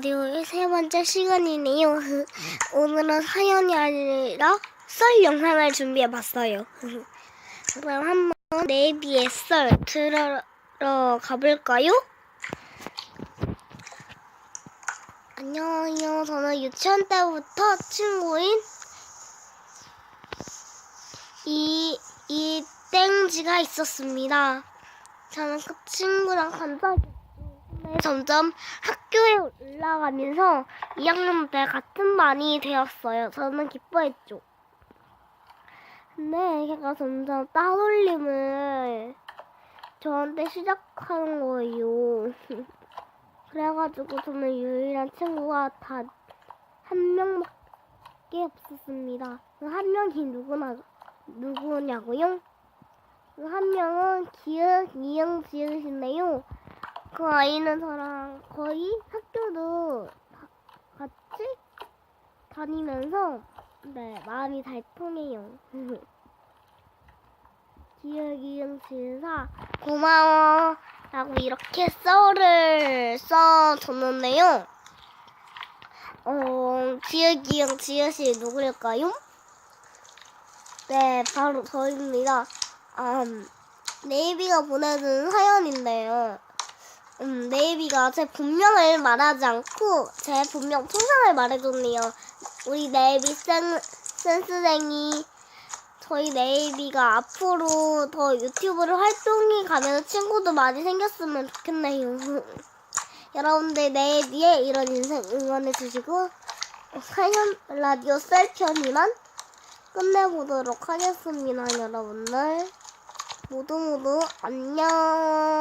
라디오의 세 번째 시간이네요. 오늘은 사연이 아니라 썰 영상을 준비해 봤어요. 그럼 한번 네이비의 썰 들으러 가볼까요? 안녕하세요. 저는 유치원 때부터 친구인 이, 이 땡지가 있었습니다. 저는 그 친구랑. 근데 점점 학교에 올라가면서 2학년 때 같은 반이 되었어요. 저는 기뻐했죠. 근데 걔가 점점 따돌림을 저한테 시작하는 거예요. 그래가지고 저는 유일한 친구가 다 한 명밖에 없었습니다. 그한 명이 누구나 누구냐고요? 그한 명은 기억 이응 지으신데요. 그 아이는 저랑 거의 학교도 다- 같이 다니면서 네 마음이 잘 통해요. 기억 이응 지으사 고마워 라고 이렇게 썰을 써줬는데요. 어, 기억 이응 지으시 누구일까요? 네, 바로 저입니다. 음, 네이비가 보내준 사연인데요. 음, 네이비가 제 본명을 말하지 않고 제 본명 통상을 말해줬네요. 우리 네이비 센, 센스쟁이 저희 네이비가 앞으로 더 유튜브를 활동해 가면 친구도 많이 생겼으면 좋겠네요. 여러분들 네이비의 이런 인생 응원해 주시고 사연 라디오 셀편이만 끝내보도록 하겠습니다, 여러분들. 모두 모두. 안녕.